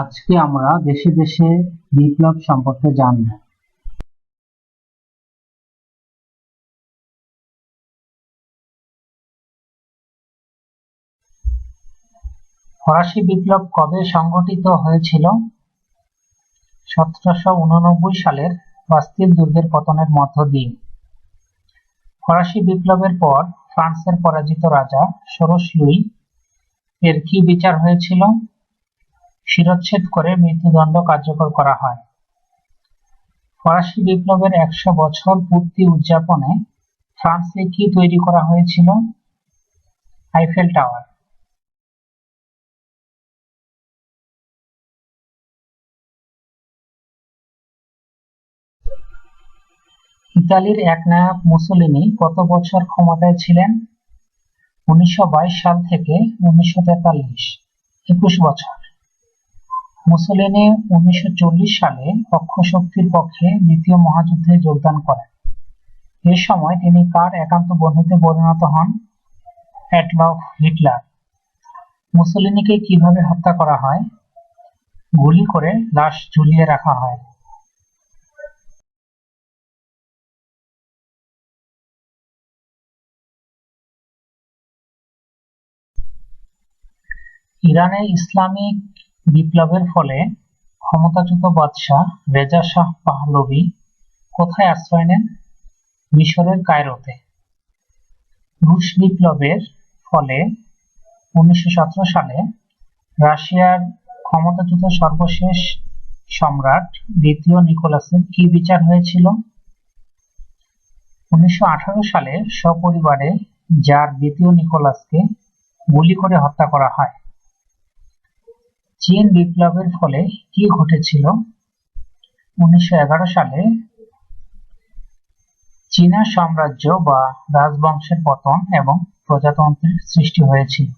আজকে আমরা দেশে দেশে বিপ্লব সম্পর্কে জানব। ফরাসি বিপ্লব কবে সংগঠিত হয়েছিল? সতেরোশো উননব্বই সালের বাস্তিল দুর্গের পতনের মধ্য দিয়ে। ফরাসি বিপ্লবের পর ফ্রান্সের পরাজিত রাজা ষোড়শ লুই এর কি বিচার হয়েছিল? শিরচ্ছেদ করে মৃত্যুদণ্ড কার্যকর করা হয়। ফরাসি বিপ্লবের একশো বছর পূর্তি উদযাপনে ফ্রান্সে কি তৈরি করা হয়েছিল? Eiffel tower. ইতালির একনায়ক মুসোলিনি কত বছর ক্ষমতায় ছিলেন? উনিশশো বাইশ সাল থেকে উনিশশো তেতাল্লিশ, একুশ বছর। মুসোলিনি উনিশশো চল্লিশ সালে অক্ষশক্তির পক্ষে দ্বিতীয় মহাযুদ্ধে যোগদান করেন। এ সময় তিনি কার একান্ত বন্ধুতে পরিণত হন? Adolf Hitler. মুসোলিনিকে কীভাবে হত্যা করা হয়? গুলি করে লাশ ঝুলিয়ে রাখা হয়। ইরানে ইসলামিক বিপ্লবের ফলে ক্ষমতাচ্যুত বাদশাহ রেজা শাহ পাহলভি কোথায় আশ্রয় নেন? মিশরের কায়রোতে। রুশ বিপ্লবের ফলে উনিশশো সালে রাশিয়ার ক্ষমতাচ্যুত সর্বশেষ সম্রাট দ্বিতীয় নিকোলাসের কি বিচার হয়েছিল? উনিশশো আঠারো সালে সপরিবারে যার দ্বিতীয় নিকোলাসকে গুলি করে হত্যা করা হয়। চীন বিপ্লবের ফলে কি ঘটেছিল? উনিশশো এগারো সালে চীনা সাম্রাজ্য বা রাজবংশের পতন এবং প্রজাতন্ত্রের সৃষ্টি হয়েছিল।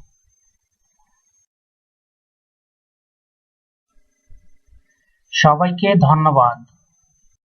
সবাইকে ধন্যবাদ।